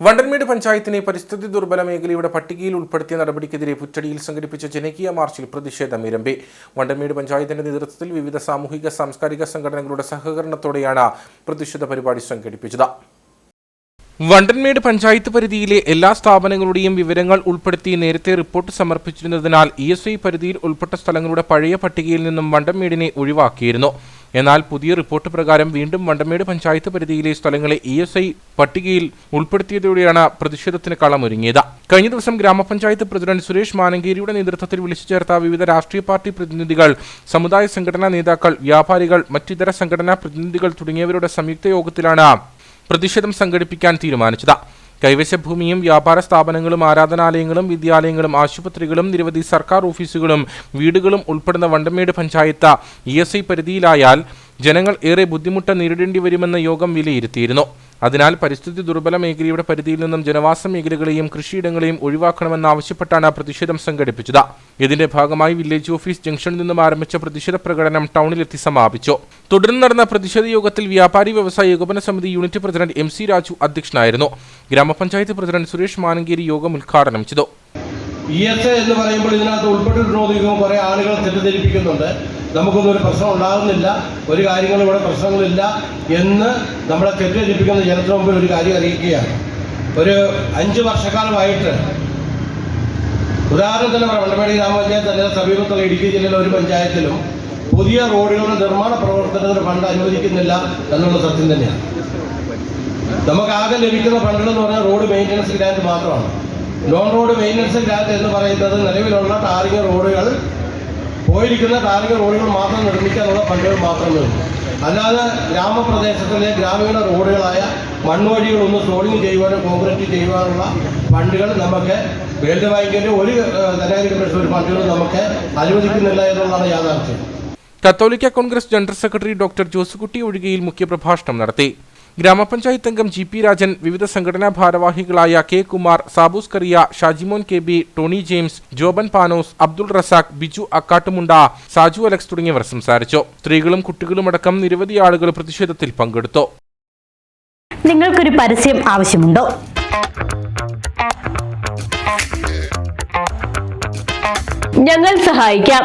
വണ്ടൻമേട് പഞ്ചായത്തിനെ പരിസ്ഥിതി ദുർബല മേഖലയുടെ പട്ടികയിൽ ഉൾപ്പെടുത്തിയ നടപടിക്കെതിരെ പുറ്റടിയിൽ സംഘടിപ്പിച്ച ജനകീയ മാർച്ചിൽ പ്രതിഷേധം ഇരമ്പി വണ്ടൻമേട് പഞ്ചായത്തിന്റെ നേതൃത്വത്തിൽ വിവിധ സാമൂഹിക സാംസ്കാരിക സംഘടനകളുടെ സഹകരണത്തോടെയാണ് പ്രതിഷേധ പരിപാടി സംഘടിപ്പിച്ചത്. വണ്ടൻമേട് പഞ്ചായത്ത് പരിധിയിലെ എല്ലാ സ്ഥാപനങ്ങളുടെയും വിവരങ്ങൾ ഉൾപ്പെടുത്തി നേരത്തെ റിപ്പോർട്ട് സമർപ്പിച്ചിരുന്നതിനാൽ ഇ പരിധിയിൽ ഉൾപ്പെട്ട സ്ഥലങ്ങളുടെ പഴയ പട്ടികയിൽ നിന്നും വണ്ടൻമേടിനെ ഒഴിവാക്കിയിരുന്നു. എന്നാൽ പുതിയ റിപ്പോർട്ട് പ്രകാരം വീണ്ടും വണ്ടമേട് പഞ്ചായത്ത് പരിധിയിലെ സ്ഥലങ്ങളെ ഇ എസ് ഐ പട്ടികയിൽ ഉൾപ്പെടുത്തിയതോടെയാണ് പ്രതിഷേധത്തിന് കളമൊരുങ്ങിയത്. കഴിഞ്ഞ ദിവസം ഗ്രാമപഞ്ചായത്ത് പ്രസിഡന്റ് സുരേഷ് മാനങ്കേരിയുടെ നേതൃത്വത്തിൽ വിളിച്ചു ചേർത്ത വിവിധ രാഷ്ട്രീയ പാർട്ടി പ്രതിനിധികൾ സമുദായ സംഘടനാ നേതാക്കൾ വ്യാപാരികൾ മറ്റിതര സംഘടനാ പ്രതിനിധികൾ തുടങ്ങിയവരുടെ സംയുക്ത യോഗത്തിലാണ് പ്രതിഷേധം സംഘടിപ്പിക്കാൻ തീരുമാനിച്ചത്. കൈവശ ഭൂമിയും വ്യാപാര സ്ഥാപനങ്ങളും ആരാധനാലയങ്ങളും വിദ്യാലയങ്ങളും ആശുപത്രികളും നിരവധി സർക്കാർ ഓഫീസുകളും വീടുകളും ഉൾപ്പെടുന്ന Vandanmedu panchayat E S I പരിധിയിലായാൽ ജനങ്ങൾ ഏറെ ബുദ്ധിമുട്ട് നേരിടേണ്ടി വരുമെന്ന് യോഗം വിലയിരുത്തിയിരുന്നു. അതിനാൽ പരിസ്ഥിതി ദുർബല മേഖലയുടെ പരിധിയിൽ നിന്നും ജനവാസ മേഖലകളെയും കൃഷിയിടങ്ങളെയും ഒഴിവാക്കണമെന്നാവശ്യപ്പെട്ടാണ് പ്രതിഷേധം സംഘടിപ്പിച്ചത്. ഇതിന്റെ ഭാഗമായി വില്ലേജ് ഓഫീസ് ജംഗ്ഷനിൽ നിന്നും ആരംഭിച്ച പ്രതിഷേധ പ്രകടനം ടൗണിലെത്തി സമാപിച്ചു. തുടർന്ന് നടന്ന പ്രതിഷേധ യോഗത്തിൽ വ്യാപാരി വ്യവസായ ഏകോപന സമിതി unit president M C Raju അധ്യക്ഷനായിരുന്നു. ഗ്രാമപഞ്ചായത്ത് പ്രസിഡന്റ് സുരേഷ് മാനങ്കേരി യോഗം ഉദ്ഘാടനം ചെയ്തു. ഇ എസ് എ എന്ന് പറയുമ്പോൾ ഇതിനകത്ത് ഉൾപ്പെട്ടിട്ടുണ്ടോ എന്ന് കുറേ ആളുകൾ തെറ്റിദ്ധരിപ്പിക്കുന്നുണ്ട്. നമുക്കൊന്നും ഒരു പ്രശ്നം ഉണ്ടാകുന്നില്ല. ഒരു കാര്യങ്ങളും ഇവിടെ പ്രശ്നങ്ങളില്ല എന്ന് നമ്മളെ തെറ്റിദ്ധരിപ്പിക്കുന്ന ജനത്തിന് മുമ്പിൽ ഒരു കാര്യം അറിയിക്കുകയാണ്. ഒരു അഞ്ച് വർഷക്കാലമായിട്ട് ഉദാഹരണത്തിന് വണ്ടമേടി ഗ്രാമപഞ്ചായത്ത് അല്ലെങ്കിൽ സമീപത്തുള്ള ഇടുക്കി ജില്ലയിലെ ഒരു പഞ്ചായത്തിലും പുതിയ റോഡുകളുടെ നിർമ്മാണ പ്രവർത്തനത്തിന് ഫണ്ട് അനുവദിക്കുന്നില്ല എന്നുള്ള സത്യം തന്നെയാണ്. നമുക്ക് ആകെ ലഭിക്കുന്ന ഫണ്ടുകൾ എന്ന് പറഞ്ഞാൽ റോഡ് മെയിന്റനൻസ് ഗ്രാൻഡ് മാത്രമാണ്. നോൺ റോഡ് മെയിന്റനൻസ് ഗ്രാൻഡ് എന്ന് പറയുന്നത് നിലവിലുള്ള ടാറിംഗ് റോഡുകൾ പോയിരിക്കുന്ന ടാറിംഗ് റോഡുകൾ മാത്രം നിർമ്മിക്കാനുള്ള ഫണ്ടുകൾ മാത്രമേ ഉള്ളൂ. അല്ലാതെ ഗ്രാമപ്രദേശത്തിലെ ഗ്രാമീണ റോഡുകളായ മണ്ണുവഴികളൊന്നും സോളിംഗ് ചെയ്യുവാനോ കോൺക്രീറ്റ് ചെയ്യുവാനുള്ള ഫണ്ടുകൾ നമുക്ക് വേൾഡ് ബാങ്കിന്റെ ഒരു ധനകാര്യ കമ്മീഷൻ ഒരു ഫണ്ടുകൾ നമുക്ക് അനുവദിക്കുന്നില്ല എന്നുള്ളതാണ് യാഥാർത്ഥ്യം. കത്തോലിക്ക Congress general secretary doctor Josekutty Ozhikayil മുഖ്യപ്രഭാഷണം നടത്തി. ഗ്രാമപഞ്ചായത്ത് അംഗം ജി പി രാജൻ വിവിധ സംഘടനാ ഭാരവാഹികളായ K Kumar Sabus Kariya Shajimon K B Tony James Joban Panos Abdul Razak Biju Akkattumunda Saju Alex തുടങ്ങിയവർ സംസാരിച്ചു. സ്ത്രീകളും കുട്ടികളുമടക്കം നിരവധി ആളുകൾ പ്രതിഷേധത്തിൽ പങ്കെടുത്തു. നിങ്ങൾക്കൊരു പരസ്യം ആവശ്യമുണ്ടോ? ഞങ്ങൾ സഹായിക്കാം.